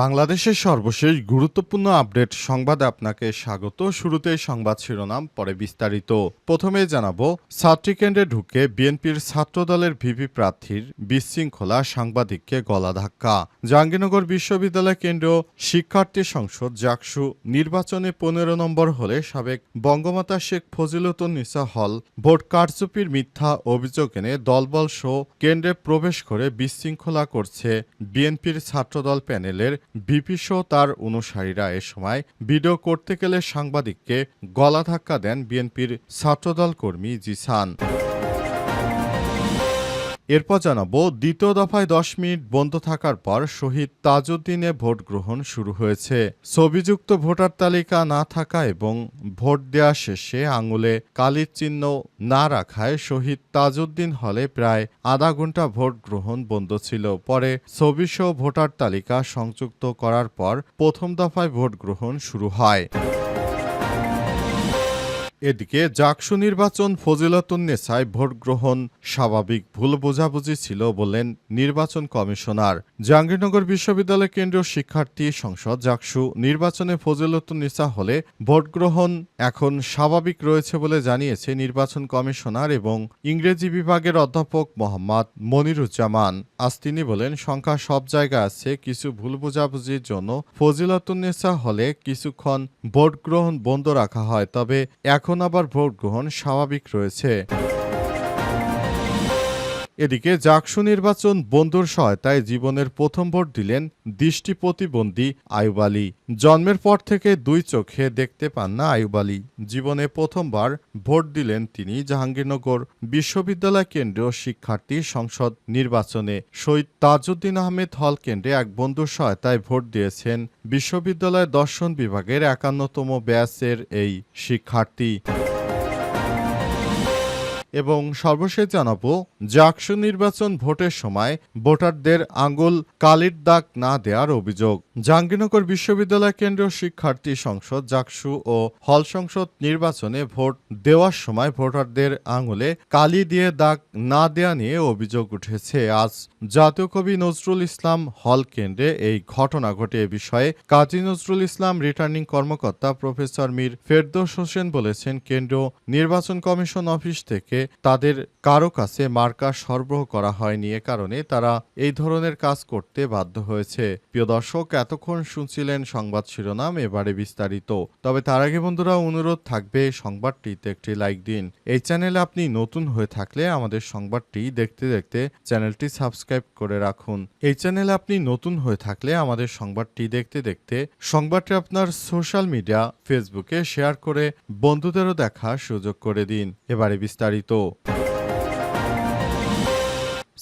বাংলাদেশের সর্বশেষ গুরুত্বপূর্ণ আপডেট সংবাদে আপনাকে স্বাগত। শুরুতেই সংবাদ শিরোনাম, পরে বিস্তারিত। প্রথমে জানাব ছাত্রীকেন্দ্রে ঢুকে বিএনপির ছাত্রদলের ভিপি প্রার্থীর বিশৃঙ্খলা সাংবাদিককে গলা ধাক্কা। জাহাঙ্গীরনগর বিশ্ববিদ্যালয় কেন্দ্র শিক্ষার্থী সংসদ, জাকসু, নির্বাচনে পনেরো নম্বর হলে সাবেক বঙ্গমাতা শেখ ফজিলতুন্নিসা হল ভোট কারচুপির মিথ্যা অভিযোগ এনে দলবল সহ কেন্দ্রে প্রবেশ করে বিশৃঙ্খলা করছে বিএনপির ছাত্রদল প্যানেলের ভিপি সহ তার অনুসারীরা এ সময় ভিডিও করতে গেলে সাংবাদিককে গলা ধাক্কা দেন বিএনপির ছাত্রদল কর্মী জিসান। এরপর জানাব, দ্বিতীয় দফায় দশ মিনিট বন্ধ থাকার পর শহীদ তাজউদ্দিনে ভোট গ্রহণ শুরু হয়েছে। ছবিযুক্ত ভোটার তালিকা না থাকা এবং ভোট দেওয়া শেষে আঙুলে কালির চিহ্ন না রাখায় শহীদ তাজউদ্দিন হলে প্রায় আধা ঘণ্টা ভোট গ্রহণ বন্ধ ছিল। পরে ছবিসহ ভোটার তালিকা সংযুক্ত করার পর প্রথম দফায় ভোট গ্রহণ শুরু হয়। এদিকে জাকসু নির্বাচন ফজিলতুন্নেসায় ভোট গ্রহণ স্বাভাবিক ভুল বোঝাবুঝি ছিল বললেন নির্বাচন কমিশনার। জাহাঙ্গীরনগর বিশ্ববিদ্যালয় কেন্দ্রীয় শিক্ষার্থী সংসদ জাকসু নির্বাচনে ফজিলতুন্নেসা হলে ভোট গ্রহণ এখন স্বাভাবিক রয়েছে বলে জানিয়েছে নির্বাচন কমিশনার এবং ইংরেজি বিভাগের অধ্যাপক মোহাম্মদ মনিরুজ্জামান। আজ তিনি বলেন, সংখ্যা সব জায়গায় আছে, কিছু ভুল বোঝাবুঝির জন্য ফজিলতুন্নেসা হলে কিছুক্ষণ ভোট গ্রহণ বন্ধ রাখা হয়, তবে এখন আবার ভোট গ্রহণ স্বাভাবিক রয়েছে। এদিকে জাকসু নির্বাচন বন্ধুর সহায়তায় জীবনের প্রথম ভোট দিলেন দৃষ্টি প্রতিবন্ধী আয়ুব আলী। জন্মের পর থেকে দুই চোখে দেখতে পান না আয়ুব আলী। জীবনে প্রথমবার ভোট দিলেন তিনি জাহাঙ্গীরনগর বিশ্ববিদ্যালয় কেন্দ্রীয় শিক্ষার্থী সংসদ নির্বাচনে। শহীদ তাজউদ্দিন আহমেদ হল কেন্দ্রে এক বন্ধুর সহায়তায় ভোট দিয়েছেন বিশ্ববিদ্যালয়ের দর্শন বিভাগের একান্নতম ব্যাচের এই শিক্ষার্থী। এবং সর্বশেষ জানাব, জাকসু নির্বাচন ভোটের সময় ভোটারদের আঙ্গুল কালির দাগ না দেওয়ার অভিযোগ। জাহাঙ্গীরনগর বিশ্ববিদ্যালয় কেন্দ্রীয় শিক্ষার্থী সংসদ জাকসু ও হল সংসদ নির্বাচনে ভোট দেওয়ার সময় ভোটারদের আঙুলে কালি দিয়ে দাগ না দেয়া নিয়ে অভিযোগ উঠেছে। আজ জাতীয় কবি নজরুল ইসলাম হল কেন্দ্রে এই ঘটনা ঘটে এ বিষয়ে কাজী নজরুল ইসলাম রিটার্নিং কর্মকর্তা প্রফেসর মীর ফেরদোস হোসেন বলেছেন কেন্দ্র নির্বাচন কমিশন অফিস থেকে তাদের কারও কাছে মার্কা সরবরাহ করা হয়নি এ কারণে তারা এই ধরনের কাজ করতে বাধ্য হয়েছে। প্রিয় দর্শক, এতক্ষণ শুনছিলেন সংবাদ শিরোনাম, এবারে বিস্তারিত। তবে তার আগে বন্ধুরা, অনুরোধ থাকবে সংবাদটিতে একটি লাইক দিন। এই চ্যানেলে আপনি নতুন হয়ে থাকলে আমাদের সংবাদটি দেখতে দেখতে চ্যানেলটি সাবস্ক্রাইব করে রাখুন। এই চ্যানেলে আপনি নতুন হয়ে থাকলে আমাদের সংবাদটি দেখতে দেখতে সংবাদটি আপনার সোশ্যাল মিডিয়া, ফেসবুকে শেয়ার করে বন্ধুদেরও দেখার সুযোগ করে দিন। এবারে বিস্তারিত। と。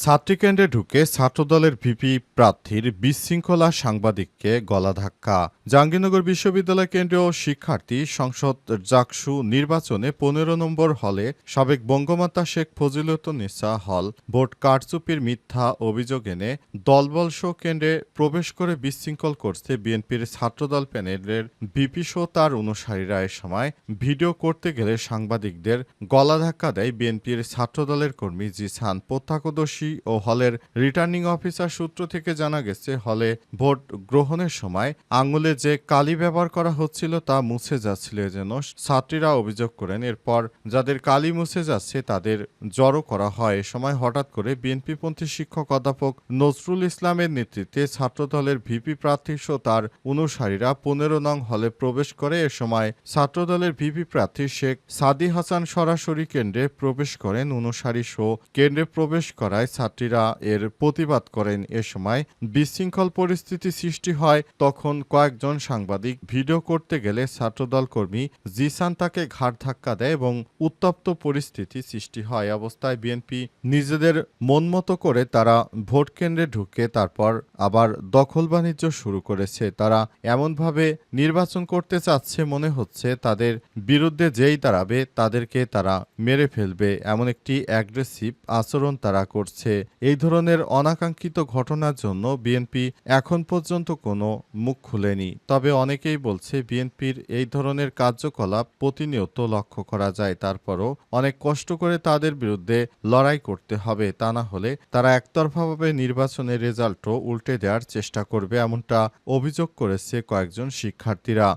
ছাত্রীকেন্দ্রে ঢুকে ছাত্রদলের ভিপি প্রার্থীর বিশৃঙ্খলা সাংবাদিককে গলা ধাক্কা। জাহাঙ্গীরনগর বিশ্ববিদ্যালয় কেন্দ্রীয় শিক্ষার্থী সংসদ জাকসু নির্বাচনে পনেরো নম্বর হলে সাবেক বঙ্গমাতা শেখ ফজিলতুন্নেসা হল ভোট কারচুপির মিথ্যা অভিযোগ এনে দলবল শো কেন্দ্রে প্রবেশ করে বিশৃঙ্খল করছে বিএনপির ছাত্রদল প্যানেলের ভিপি শো তার অনুসারীরা এ সময় ভিডিও করতে গেলে সাংবাদিকদের গলা ধাক্কা দেয় বিএনপির ছাত্রদলের কর্মী জিসান প্রত্যক্ষদর্শী ও হলের রিটার্নিং অফিসার সূত্র থেকে জানা গেছে, হলে ভোট গ্রহণের সময় আঙুলে যে কালি ব্যবহার করা হচ্ছিল তা মুছে যাচ্ছিল যেন ছাত্রীরা অভিযোগ করেন। এরপর যাদের কালি মুছে যাচ্ছে তাদের জড়ো করা হয়। এ সময় হঠাৎ করে বিএনপিপন্থী শিক্ষক অধ্যাপক নজরুল ইসলামের নেতৃত্বে ছাত্রদলের ভিপি প্রার্থী সহ তার অনুসারীরা পনেরো নং হলে প্রবেশ করে। এ সময় ছাত্রদলের ভিপি প্রার্থী শেখ সাদি হাসান সরাসরি কেন্দ্রে প্রবেশ করেন। অনুসারী সহ কেন্দ্রে প্রবেশ করায় ছাত্রীরা এর প্রতিবাদ করেন। এ সময় বিশৃঙ্খল পরিস্থিতি সৃষ্টি হয়, তখন কয়েকজন সাংবাদিক ভিডিও করতে গেলে ছাত্রদল কর্মী জিসান তাকে ঘাট ধাক্কা দেয় এবং উত্তপ্ত পরিস্থিতি সৃষ্টি হয়। অবস্থায় বিএনপি নিজেদের মন মতো করে তারা ভোট কেন্দ্রে ঢুকে তারপর আবার দখল বাণিজ্য শুরু করেছে। তারা এমনভাবে নির্বাচন করতে চাচ্ছে মনে হচ্ছে তাদের বিরুদ্ধে যেই দাঁড়াবে তাদেরকে তারা মেরে ফেলবে। এমন একটি অ্যাগ্রেসিভ আচরণ তারা করছে। করছে এই ধরনের অনাকাঙ্ক্ষিত ঘটনার জন্য বিএনপি এখন পর্যন্ত কোনো মুখ খুলেনি। তবে অনেকেই বলছে বিএনপির এই ধরনের কার্যকলাপ প্রতিনিয়ত লক্ষ্য করা যায়, তারপরও অনেক কষ্ট করে তাদের বিরুদ্ধে লড়াই করতে হবে। তা না হলে তারা একতরফাভাবে নির্বাচনের রেজাল্টও উল্টে দেওয়ার চেষ্টা করবে, এমনটা অভিযোগ করেছে কয়েকজন শিক্ষার্থীরা।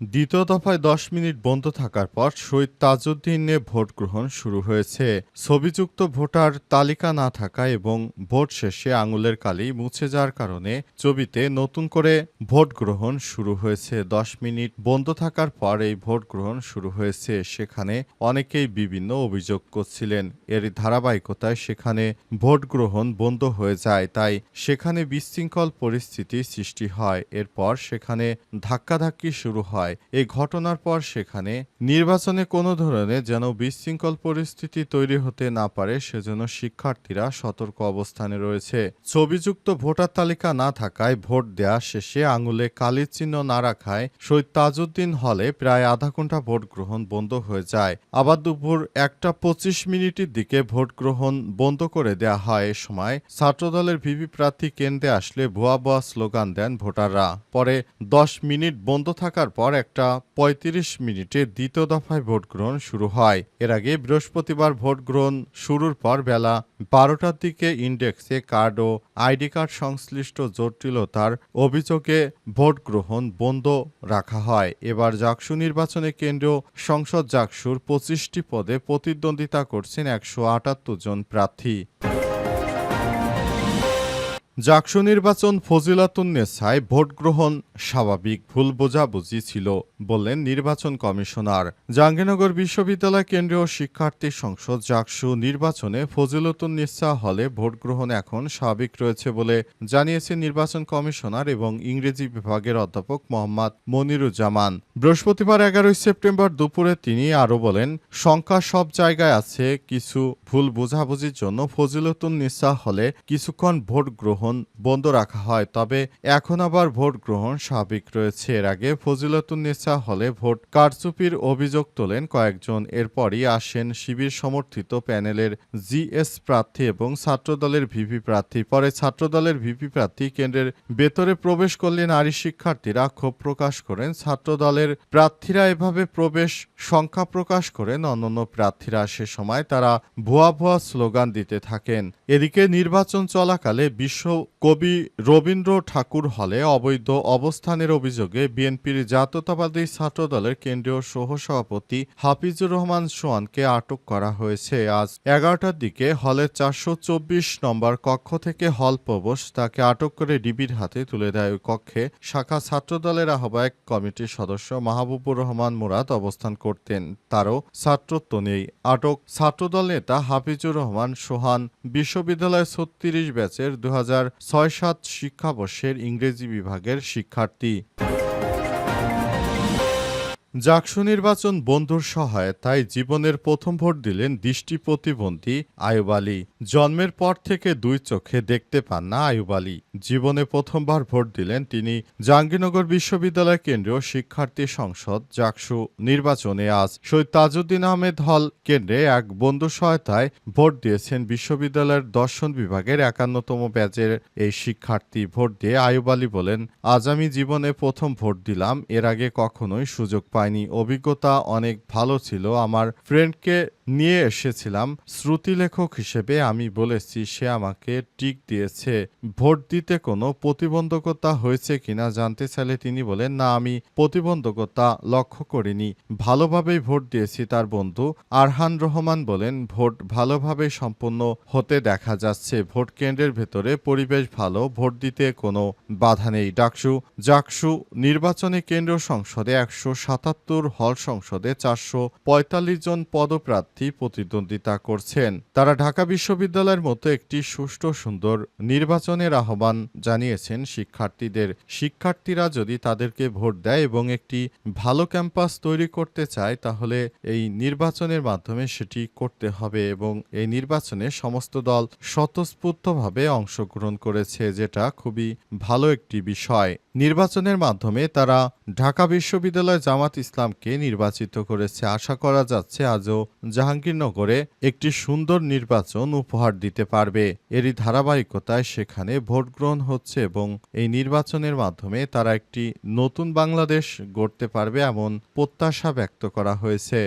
দ্বিতীয় দফায় দশ মিনিট বন্ধ থাকার পর শহীদ তাজউদ্দিনে ভোট গ্রহণ শুরু হয়েছে। ছবিযুক্ত ভোটার তালিকা না থাকা এবং ভোট শেষে আঙুলের কালি মুছে যাওয়ার কারণে ছবিতে নতুন করে ভোট গ্রহণ শুরু হয়েছে। দশ মিনিট বন্ধ থাকার পর এই ভোট গ্রহণ শুরু হয়েছে। সেখানে অনেকেই বিভিন্ন অভিযোগ করছিলেন। এর ধারাবাহিকতায় সেখানে ভোট গ্রহণ বন্ধ হয়ে যায়, তাই সেখানে বিশৃঙ্খল পরিস্থিতি সৃষ্টি হয়। এরপর সেখানে ধাক্কাধাক্কি শুরু হয়। এই ঘটনার পর সেখানে নির্বাচনে কোনো ধরনের যেন বিশৃঙ্খল পরিস্থিতি তৈরি হতে না পারে, সেজন্য শিক্ষার্থীরা সতর্ক অবস্থানে রয়েছে। ছবিযুক্ত ভোটার তালিকা না থাকায় ভোট দেয়া শেষে আঙুলে কালির চিহ্ন না রাখায় শহীদ তাজউদ্দিন হলে প্রায় আধা ঘণ্টা ভোট গ্রহণ বন্ধ হয়ে যায়। আবার দুপুর একটা পঁচিশ মিনিটের দিকে ভোট গ্রহণ বন্ধ করে দেয়া হয়। এ সময় ছাত্রদলের ভিভি প্রার্থী কেন্দ্রে আসলে ভুয়া ভুয়া স্লোগান দেন ভোটাররা। পরে দশ মিনিট বন্ধ থাকার পর একটা পঁয়ত্রিশ মিনিটে দ্বিতীয় দফায় ভোট গ্রহণ শুরু হয়। এর আগে বৃহস্পতিবার ভোট গ্রহণ শুরুর পর বেলা বারোটার দিকে ইন্ডেক্সে কার্ড ও আইডি কার্ড সংশ্লিষ্ট জটিলতার অভিযোগে ভোট গ্রহণ বন্ধ রাখা হয়। এবার জাকসু নির্বাচনে কেন্দ্রীয় সংসদ জাকসুর পঁচিশটি পদে প্রতিদ্বন্দ্বিতা করছেন একশো আটাত্তর জন প্রার্থী। জাকসু নির্বাচন ফজিলাতুন্নেসায় ভোট গ্রহণ স্বাভাবিক ভুল বোঝাবুঝি ছিল বললেন নির্বাচন কমিশনার। জাহাঙ্গীরনগর বিশ্ববিদ্যালয় কেন্দ্রীয় শিক্ষার্থী সংসদ জাকসু নির্বাচনে ফজিলতুন্নেসা হলে ভোট গ্রহণ এখন স্বাভাবিক রয়েছে বলে জানিয়েছে নির্বাচন কমিশনার এবং ইংরেজি বিভাগের অধ্যাপক মোহাম্মদ মনিরুজ্জামান। বৃহস্পতিবার এগারোই সেপ্টেম্বর দুপুরে তিনি আরও বলেন, সংখ্যা সব জায়গায় আছে, কিছু ভুল বোঝাবুঝির জন্য ফজিলতুন্নেসা হলে কিছুক্ষণ ভোট গ্রহণ বন্ধ রাখা হয়, তবে এখন আবার ভোট গ্রহণ স্বাভাবিক রয়েছে। এর আগে ফজিলতুন্নেসা হলে ভোট কারচুপির অভিযোগ তোলেন কয়েকজন। এরপরই আসেন শিবির সমর্থিত প্যানেলের জিএস প্রার্থী এবং ছাত্রদলের ভিপি প্রার্থী। পরে ছাত্রদলের ভিপি প্রার্থী কেন্দ্রের ভেতরে প্রবেশ করলে নারী শিক্ষার্থীরা ক্ষোভ প্রকাশ করেন। ছাত্রদলের প্রার্থীরা এভাবে প্রবেশ সংখ্যা প্রকাশ করেন, অন্যান্য প্রার্থীরা সে সময় তারা ভুয়া ভুয়া স্লোগান দিতে থাকেন। এদিকে নির্বাচন চলাকালে বিশ্ব কবি রবীন্দ্র ঠাকুর হলে অবৈধ অবস্থানের অভিযোগে বিএনপির জাতীয়তাবাদী ছাত্রদলের কেন্দ্রীয় সহসভাপতি হাফিজুর রহমান সোয়ানকে আটক করা হয়েছে। আজ এগারোটার দিকে হলের চারশো চব্বিশ নম্বর কক্ষ থেকে হল প্রবেশ, তাকে আটক করে ডিবির হাতে তুলে দেয় ওই কক্ষে। শাখা ছাত্র দলের আহ্বায়ক কমিটির সদস্য মাহবুবুর রহমান মুরাদ অবস্থান করতেন। তারও ছাত্রত্ব নেই। আটক ছাত্রদল নেতা হাফিজুর রহমান সোহান বিশ্ববিদ্যালয় ছত্রিশ ব্যাচের দু হাজার ছয় সাত শিক্ষাবর্ষের ইংরেজি বিভাগের শিক্ষার্থী। জাকসু নির্বাচন বন্ধুর সহায়তায় জীবনের প্রথম ভোট দিলেন দৃষ্টি প্রতিবন্ধী আয়ুব আলী। জন্মের পর থেকে দুই চোখে দেখতে পান না আয়ুব আলী। জীবনে প্রথমবার ভোট দিলেন তিনি জাহাঙ্গীরনগর বিশ্ববিদ্যালয় কেন্দ্রীয় শিক্ষার্থী সংসদ জাকসু নির্বাচনে। আজ শহীদ তাজউদ্দিন আহমেদ হল কেন্দ্রে এক বন্ধু সহায়তায় ভোট দিয়েছেন বিশ্ববিদ্যালয়ের দর্শন বিভাগের একান্নতম ব্যাচের এই শিক্ষার্থী। ভোট দিয়ে আয়ুব আলী বলেন, আজ আমি জীবনে প্রথম ভোট দিলাম, এর আগে কখনোই সুযোগ পাইনি। অভিজ্ঞতা অনেক ভালো ছিল। আমার ফ্রেন্ডকে নিয়ে এসেছিলাম। শ্রুতি লেখক হিসেবে আমি বলেছি, সে আমাকে টিক দিয়েছে। ভোট দিতে কোনো প্রতিবন্ধকতা হয়েছে কিনা জানতে চাইলে তিনি বলেন, না, আমি প্রতিবন্ধকতা লক্ষ্য করিনি। ভালোভাবেই ভোট দিয়েছি তার বন্ধু। আরহান রহমান বলেন, ভোট ভালোভাবে সম্পন্ন হতে দেখা যাচ্ছে। ভোট কেন্দ্রের ভেতরে পরিবেশ ভালো। ভোট দিতে কোনো বাধা নেই। ডাকসু, জাকসু নির্বাচনে কেন্দ্র সংসদে একশো সাতাত্তর হল সংসদে চারশো পঁয়তাল্লিশ জন পদপ্রার্থী প্রতিদ্বন্দ্বিতা করছেন। তারা ঢাকা বিশ্ববিদ্যালয়ের মতো একটি সুষ্ঠু, সুন্দর নির্বাচনের আহ্বান জানিয়েছেন শিক্ষার্থীদের। শিক্ষার্থীরা যদি তাদেরকে ভোট দেয় এবং একটি ভালো ক্যাম্পাস তৈরি করতে চায়, তাহলে এই নির্বাচনের মাধ্যমে সেটি করতে হবে এবং এই নির্বাচনে সমস্ত দল স্বতঃস্ফূর্তভাবে অংশগ্রহণ করেছে, যেটা খুবই ভালো একটি বিষয়। নির্বাচনের মাধ্যমে তারা ঢাকা বিশ্ববিদ্যালয় জামাত ইসলামকে নির্বাচিত করেছে। আশা করা যাচ্ছে আজও জাহাঙ্গীরনগরে একটি সুন্দর নির্বাচন উপহার দিতে পারবে। এরই ধারাবাহিকতায় সেখানে ভোট গ্রহণ হচ্ছে এবং এই নির্বাচনের মাধ্যমে তারা একটি নতুন বাংলাদেশ গড়তে পারবে এমন প্রত্যাশা ব্যক্ত করা হয়েছে।